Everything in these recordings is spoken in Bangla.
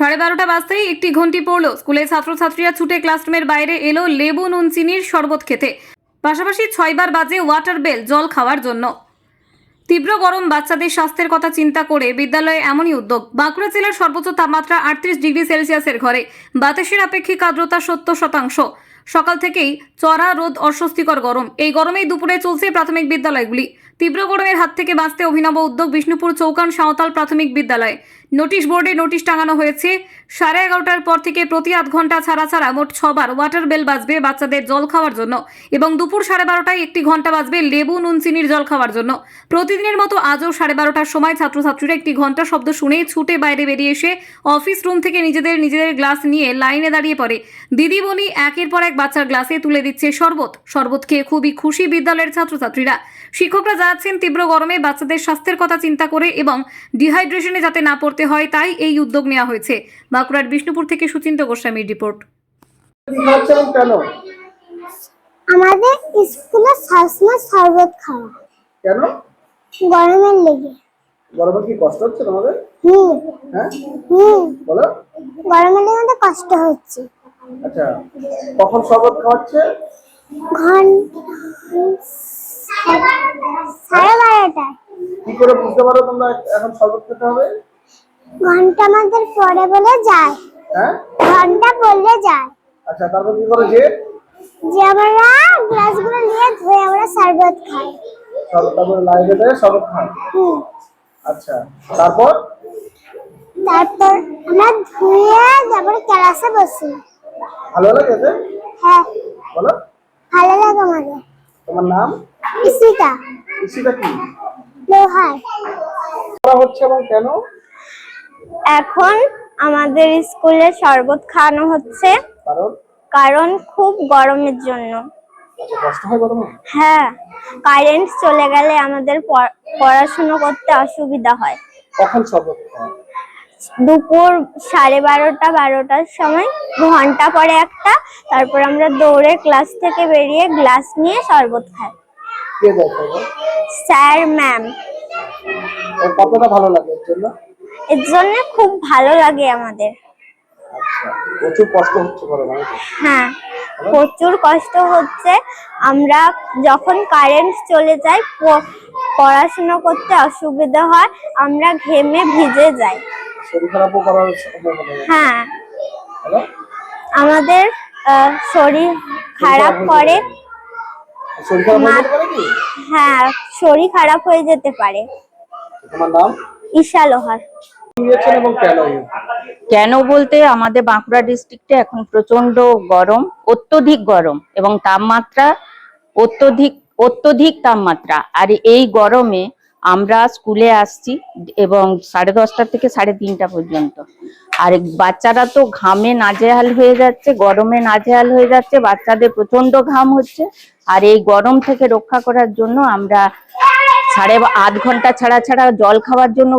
সাড়ে বারোটা বাজতেই একটি ঘন্টি পড়ল। স্কুলের ছাত্রছাত্রীরা ছুটে ক্লাসরুমের বাইরে এলো লেবু, নুন, চিনির শরবত খেতে। পাশাপাশি ছয়বার বাজে ওয়াটার বেল, জল খাওয়ার জন্য। তীব্র গরম বাচ্চাদের স্বাস্থ্যের কথা চিন্তা করে বিদ্যালয়ে এমনই উদ্যোগ। বাঁকুড়া জেলার সর্বোচ্চ তাপমাত্রা আটত্রিশ ডিগ্রি সেলসিয়াসের ঘরে। বাতাসের আপেক্ষিক আর্দ্রতা সত্তর শতাংশ। সকাল থেকেই চড়া রোদ অস্বস্তিকর গরম। এই গরমেই দুপুরে চলছে প্রাথমিক বিদ্যালয়গুলি। তীব্র গরমের হাত থেকে বাঁচতে অভিনব উদ্যোগ বিষ্ণুপুর চৌকান সাঁওতাল প্রাথমিক বিদ্যালয়। নোটিশ বোর্ডে নোটিশ টাঙানো হয়েছে, সাড়ে এগারোটার পর থেকে প্রতি আধ ঘণ্টা ছাড়া ছাড়া মোট ছবার ওয়াটার বেল বাজবে বাচ্চাদের জল খাওয়ার জন্য এবং দুপুর সাড়ে বারোটায় একটি ঘণ্টা বাজবে লেবু, নুন, চিনির জল খাওয়ার জন্য। প্রতিদিনের মতো আজও সাড়ে বারোটার সময় ছাত্রছাত্রীরা একটি ঘণ্টা শব্দ শুনেই ছুটে বাইরে বেরিয়ে এসে অফিস রুম থেকে নিজেদের নিজেদের গ্লাস নিয়ে লাইনে দাঁড়িয়ে পড়ে। দিদিমণি একের পর এক বাচ্চার গ্লাসে তুলে দিচ্ছে শরবত। শরবত খেয়ে খুবই খুশি বিদ্যালয়ের ছাত্রছাত্রীরা। শিক্ষকরা জানাচ্ছেন তীব্র গরমে বাচ্চাদের স্বাস্থ্যের কথা চিন্তা করে এবং ডিহাইড্রেশনে যাতে না পড়তে হয় তাই এই উদ্যোগ নেওয়া হয়েছে। বাঁকুড়ার বিষ্ণুপুর থেকে সুচিন্ত গোস্বামীর রিপোর্ট। আমাদের স্কুলে সবসময় শরবত খাওয়া। কেন? গরমের লেগে। গরমে কি কষ্ট হচ্ছে তোমাদের? হুম। হ্যাঁ? হুম। বলো। গরমের লেগে আমাদের কষ্ট হচ্ছে। আচ্ছা কখন শরবত খাওয়াচ্ছে? ঘন সাড়ে বারোটায় কি করে বুঝতে পারো তোমরা এখন শরবত খেতে হবে? ঘণ্টা আমাদের পরে বলে যায়। হ্যাঁ? ঘণ্টা বললে যায়। আচ্ছা তারপর কি করে যে? যে আমরা গ্লাসগুলো নিয়ে ধুয়ে আমরা শরবত খাই। তারপরে লাইনে দেয় শরবত খায় হুম। আচ্ছা তারপর? তারপর আমরা ধুয়ে তারপরে ক্লাসে বসি। ভালো লাগে এতে? হ্যাঁ। বলো। ভালো লাগে আমাদের। তোমার নাম? ইসিটা ইসিটা কি? লোহার। করা হচ্ছে এবং কেন? এখন আমাদের স্কুলে শরবত খাওয়ানো হচ্ছে। কারণ? কারণ খুব গরমের জন্য। আচ্ছা কষ্ট হয় গরমে? হ্যাঁ কারেন্ট চলে গেলে আমাদের পড়- পড়াশুনো করতে অসুবিধা হয়। কখন শরবত খাওয়া দুপুর সাড়ে বারোটা বারোটার সময় ঘণ্টা পরে একটা তারপর আমরা দৌড়ে ক্লাস থেকে বেরিয়ে গ্লাস নিয়ে শরবত খাই। কে দেয় স্যার ম্যাম। এর কতটা ভালো লাগে এর জন্য? এর জন্য খুব ভালো লাগে আমাদের। আচ্ছা প্রচুর কষ্ট হচ্ছে গরমে হ্যাঁ প্রচুর কষ্ট হচ্ছে। আমরা যখন কারেন্ট চলে যায় পড়াশুনো করতে অসুবিধা হয় আমরা ঘেমে ভিজে যাই। হ্যাঁ। আমাদের শরীর খারাপ করে। হয়ে যেতে পারে কি? হ্যাঁ শরীর খারাপ হয়ে যেতে পারে। তোমার নাম? ঈশা লোহার। নিয়েছেন এবং কেন কেন বলতে আমাদের বাঁকুড়া ডিস্ট্রিক্টে এখন প্রচণ্ড গরম অত্যধিক গরম এবং তাপমাত্রা অত্যধিক অত্যধিক তাপমাত্রা। আর এই গরমে আমরা স্কুলে আসছি এবং সাড়ে দশটা থেকে সাড়ে তিনটা পর্যন্ত। আর বাচ্চারা তো ঘামে নাজেহাল হয়ে যাচ্ছে, গরমে নাজেহাল হয়ে যাচ্ছে, বাচ্চাদের প্রচণ্ড ঘাম হচ্ছে। আর এই গরম থেকে রক্ষা করার জন্য আমরা সাড়ে আধ ঘণ্টা ছাড়া ছাড়া জল খাওয়ার জন্য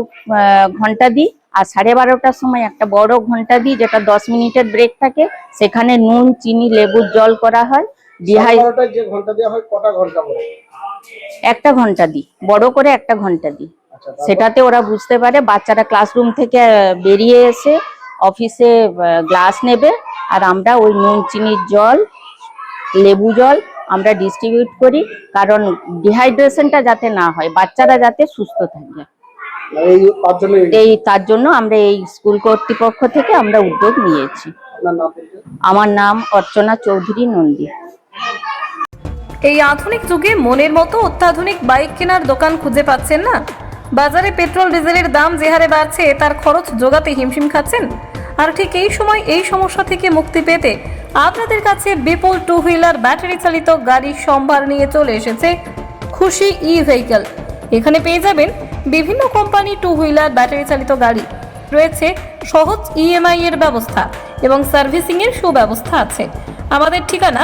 ঘণ্টা দিই। আর সাড়ে বারোটার সময় একটা বড় ঘণ্টা দিই, যেটা দশ মিনিটের ব্রেক থাকে। সেখানে নুন, চিনি, লেবুর জল করা হয়। ডিহাই যে ঘণ্টা দেওয়া হয় কটা ঘণ্টা করে? একটা ঘণ্টা দিই। বড় করে একটা ঘণ্টা দিই। আচ্ছা সেটাতে ওরা বুঝতে পারে বাচ্চারা ক্লাসরুম থেকে বেরিয়ে এসে অফিসে গ্লাস নেবে আর আমরা ওই নুন চিনির জল লেবু জল আমরা ডিস্ট্রিবিউট করি কারণ ডিহাইড্রেশনটা যাতে না হয় বাচ্চারা যাতে সুস্থ থাকে। মানে এই তার জন্য আমরা এই স্কুল কর্তৃপক্ষ থেকে আমরা উদ্যোগ নিয়েছি? আমার নাম অর্চনা চৌধুরী নন্দী। এই আধুনিক যুগে মনের মতো অত্যাধুনিক বাইক কেনার দোকান খুঁজে পাচ্ছেন না। বাজারে পেট্রোল, ডিজেলের দাম যে হারে বাড়ছে, তার খরচ যোগাতে হিমশিম খাচ্ছেন। আর ঠিক এই সময় এই সমস্যা থেকে মুক্তি পেতে আপনাদের কাছে বিপুল টু হুইলার ব্যাটারি চালিত গাড়ির সম্ভার নিয়ে চলে এসেছে খুশি ই ভেহিকল এখানে পেয়ে যাবেন বিভিন্ন কোম্পানি টু হুইলার ব্যাটারি চালিত গাড়ি। রয়েছে সহজ ইএমআই এর ব্যবস্থা এবং সার্ভিসিং এর সুব্যবস্থা আছে। আমাদের ঠিকানা